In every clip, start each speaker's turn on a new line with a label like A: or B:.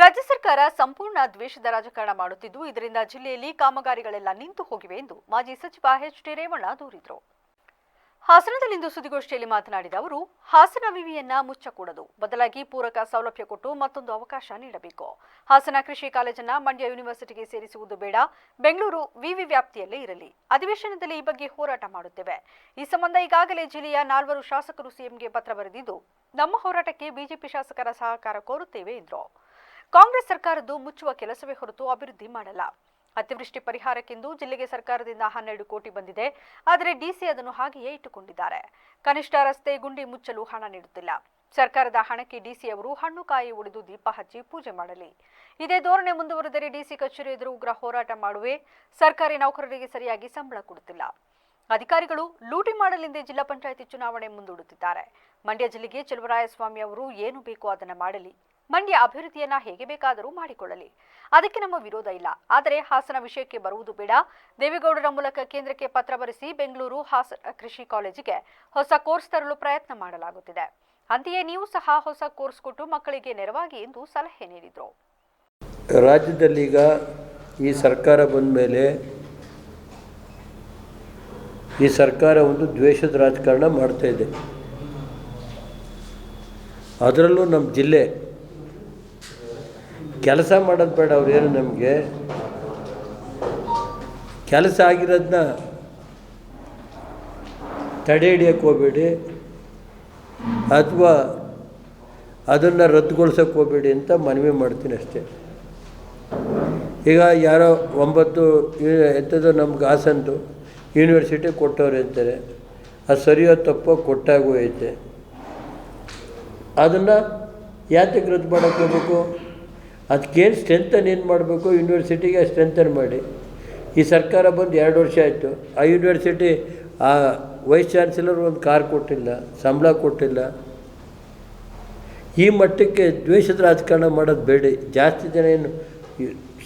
A: ರಾಜ್ಯ ಸರ್ಕಾರ ಸಂಪೂರ್ಣ ದ್ವೇಷದ ರಾಜಕಾರಣ ಮಾಡುತ್ತಿದ್ದು, ಇದರಿಂದ ಜಿಲ್ಲೆಯಲ್ಲಿ ಕಾಮಗಾರಿಗಳೆಲ್ಲ ನಿಂತು ಹೋಗಿವೆ ಎಂದು ಮಾಜಿ ಸಚಿವ ಎಚ್ ಡಿ ರೇವಣ್ಣ ದೂರಿದರು. ಹಾಸನದಲ್ಲಿಂದು ಸುದ್ದಿಗೋಷ್ಠಿಯಲ್ಲಿ ಮಾತನಾಡಿದ ಅವರು, ಹಾಸನ ವಿವಿಯನ್ನ ಮುಚ್ಚಕೂಡದು. ಬದಲಾಗಿ ಪೂರಕ ಸೌಲಭ್ಯ ಕೊಟ್ಟು ಮತ್ತೊಂದು ಅವಕಾಶ ನೀಡಬೇಕು. ಹಾಸನ ಕೃಷಿ ಕಾಲೇಜನ್ನ ಮಂಡ್ಯ ಯೂನಿವರ್ಸಿಟಿಗೆ ಸೇರಿಸುವುದು ಬೇಡ. ಬೆಂಗಳೂರು ವಿವಿ ವ್ಯಾಪ್ತಿಯಲ್ಲೇ ಇರಲಿ. ಅಧಿವೇಶನದಲ್ಲಿ ಈ ಬಗ್ಗೆ ಹೋರಾಟ ಮಾಡುತ್ತೇವೆ. ಈ ಸಂಬಂಧ ಈಗಾಗಲೇ ಜಿಲ್ಲೆಯ ನಾಲ್ವರು ಶಾಸಕರು ಸಿಎಂಗೆ ಪತ್ರ ಬರೆದಿದ್ದು, ನಮ್ಮ ಹೋರಾಟಕ್ಕೆ ಬಿಜೆಪಿ ಶಾಸಕರ ಸಹಕಾರ ಕೋರುತ್ತೇವೆ ಎಂದರು. ಕಾಂಗ್ರೆಸ್ ಸರ್ಕಾರದ್ದು ಮುಚ್ಚುವ ಕೆಲಸವೇ ಹೊರತು ಅಭಿವೃದ್ಧಿ ಮಾಡಲ್ಲ. ಅತಿವೃಷ್ಟಿ ಪರಿಹಾರಕ್ಕೆಂದು ಜಿಲ್ಲೆಗೆ ಸರ್ಕಾರದಿಂದ ಹನ್ನೆರಡು ಕೋಟಿ ಬಂದಿದೆ. ಆದರೆ ಡಿಸಿ ಅದನ್ನು ಹಾಗೆಯೇ ಇಟ್ಟುಕೊಂಡಿದ್ದಾರೆ. ಕನಿಷ್ಠ ರಸ್ತೆ ಗುಂಡಿ ಮುಚ್ಚಲು ಹಣ ನೀಡುತ್ತಿಲ್ಲ. ಸರ್ಕಾರದ ಹಣಕ್ಕೆ ಡಿಸಿ ಅವರು ಹಣ್ಣು ಕಾಯಿ ಒಡೆದು ದೀಪ ಹಚ್ಚಿ ಪೂಜೆ ಮಾಡಲಿ. ಇದೇ ಧೋರಣೆ ಮುಂದುವರೆದರೆ ಡಿಸಿ ಕಚೇರಿ ಎದುರು ಉಗ್ರ ಹೋರಾಟ ಮಾಡುವೆ. ಸರ್ಕಾರಿ ನೌಕರರಿಗೆ ಸರಿಯಾಗಿ ಸಂಬಳ ಕೊಡುತ್ತಿಲ್ಲ. ಅಧಿಕಾರಿಗಳು ಲೂಟಿ ಮಾಡಲೆಂದೇ ಜಿಲ್ಲಾ ಪಂಚಾಯಿತಿ ಚುನಾವಣೆ ಮುಂದೂಡುತ್ತಿದ್ದಾರೆ. ಮಂಡ್ಯ ಜಿಲ್ಲೆಗೆ ಚೆಲುವರಾಯಸ್ವಾಮಿ ಅವರು ಏನು ಬೇಕೋ ಅದನ್ನು ಮಾಡಲಿ. ಮಂಡ್ಯ ಅಭಿವೃದ್ಧಿಯನ್ನ ಹೇಗೆ ಬೇಕಾದರೂ ಮಾಡಿಕೊಳ್ಳಲಿ. ಅದಕ್ಕೆ ನಮ್ಮ ವಿರೋಧ ಇಲ್ಲ. ಆದರೆ ಹಾಸನ ವಿಷಯಕ್ಕೆ ಬರುವುದು ಬೇಡ. ದೇವೇಗೌಡರ ಮೂಲಕ ಕೇಂದ್ರಕ್ಕೆ ಪತ್ರ ಬರೆಸಿ ಬೆಂಗಳೂರು ಹಾಸನ ಕೃಷಿ ಕಾಲೇಜಿಗೆ ಹೊಸ ಕೋರ್ಸ್ ತರಲು ಪ್ರಯತ್ನ ಮಾಡಲಾಗುತ್ತಿದೆ. ಅಂತೆಯೇ ನೀವು ಸಹ ಹೊಸ ಕೋರ್ಸ್ ಕೊಟ್ಟು ಮಕ್ಕಳಿಗೆ ನೆರವಾಗಿ ಎಂದು ಸಲಹೆ ನೀಡಿದರು.
B: ರಾಜ್ಯದಲ್ಲೀಗ ಈ ಸರ್ಕಾರ ಬಂದ ಮೇಲೆ ಈ ಸರ್ಕಾರ ಒಂದು ದ್ವೇಷದ ರಾಜಕಾರಣ ಮಾಡ್ತಾ ಇದೆ. ಅದರಲ್ಲೂ ನಮ್ಮ ಜಿಲ್ಲೆ ಕೆಲಸ ಮಾಡೋದು ಬೇಡ ಏನು ನಮಗೆ? ಕೆಲಸ ಆಗಿರೋದನ್ನ ತಡೆ ಹಿಡಿಯೋಕ್ಕೆ ಹೋಗಬೇಡಿ. ಅಥವಾ ಅದನ್ನು ರದ್ದುಗೊಳಿಸೋಕೆ ಹೋಗಬೇಡಿ ಅಂತ ಮನವಿ ಮಾಡ್ತೀನಿ ಅಷ್ಟೇ. ಈಗ ಯಾರೋ ಒಂಬತ್ತು ಎಂಥದ್ದು ನಮ್ಗೆ ಹಾಸಂದು ಯೂನಿವರ್ಸಿಟಿ ಕೊಟ್ಟವ್ರು ಅಂತಾರೆ ಅದು ಸರಿಯೋ ತಪ್ಪೋ ಕೊಟ್ಟಾಗೂ ಐತೆ. ಅದನ್ನು ಯಾತಕ್ಕೆ ರದ್ದು ಮಾಡೋಕ್ಕೆ ಹೋಗ್ಬೇಕು? ಅದಕ್ಕೇನು ಸ್ಟ್ರೆಂಥನ್ ಏನು ಮಾಡಬೇಕು? ಯೂನಿವರ್ಸಿಟಿಗೆ ಸ್ಟ್ರೆಂಥನ್ ಮಾಡಿ. ಈ ಸರ್ಕಾರ ಬಂದು ಎರಡು ವರ್ಷ ಆಯಿತು. ಆ ಯೂನಿವರ್ಸಿಟಿ ಆ ವೈಸ್ ಚಾನ್ಸಲರ್ ಒಂದು ಕಾರ್ ಕೊಟ್ಟಿಲ್ಲ, ಸಂಬಳ ಕೊಟ್ಟಿಲ್ಲ. ಈ ಮಟ್ಟಕ್ಕೆ ದ್ವೇಷದ ರಾಜಕಾರಣ ಮಾಡೋದು ಬೇಡಿ. ಜಾಸ್ತಿ ಜನ ಏನು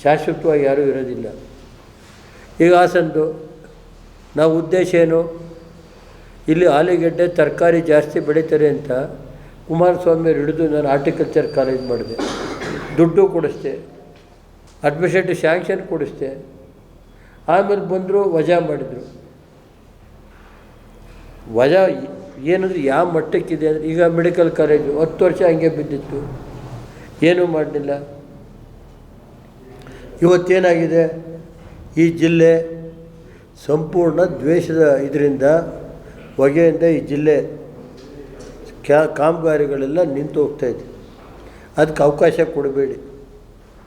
B: ಶಾಶ್ವತವಾಗಿ ಯಾರೂ ಇರೋದಿಲ್ಲ. ಈಗ ಹಾಸನದು, ನಾವು ಉದ್ದೇಶ ಏನು? ಇಲ್ಲಿ ಆಲೂಗಡ್ಡೆ ತರಕಾರಿ ಜಾಸ್ತಿ ಬೆಳೀತಾರೆ ಅಂತ ಕುಮಾರಸ್ವಾಮಿ ಹಿಡಿದು ನಾನು ಆರ್ಟಿಕಲ್ಚರ್ ಕಾಲೇಜ್ ಮಾಡಿದೆ. ದುಡ್ಡು ಕೊಡಿಸ್ದೆ ಅಡ್ಮಿನಿಸ್ಟ್ರೇಟಿವ್ ಶಾಂಕ್ಷನ್ ಕೊಡಿಸ್ದೆ, ಆಮೇಲೆ ಬಂದರು ವಜಾ ಮಾಡಿದರು. ವಜಾ ಏನಂದ್ರೆ ಯಾವ ಮಟ್ಟಕ್ಕಿದೆ ಅಂದರೆ ಈಗ ಮೆಡಿಕಲ್ ಕಾಲೇಜು ಹತ್ತು ವರ್ಷ ಹಂಗೆ ಬಿದ್ದಿತ್ತು. ಏನೂ ಮಾಡಲಿಲ್ಲ. ಇವತ್ತೇನಾಗಿದೆ? ಈ ಜಿಲ್ಲೆ ಸಂಪೂರ್ಣ ದ್ವೇಷದ ಇದರಿಂದ ಹೊಗೆಯಿಂದ ಈ ಜಿಲ್ಲೆ ಕ್ಯಾ ಕಾಮಗಾರಿಗಳೆಲ್ಲ ನಿಂತು ಹೋಗ್ತಾಯಿದೆ ಅದಕ್ಕೆ ಅವಕಾಶ ಕೊಡಬೇಡಿ.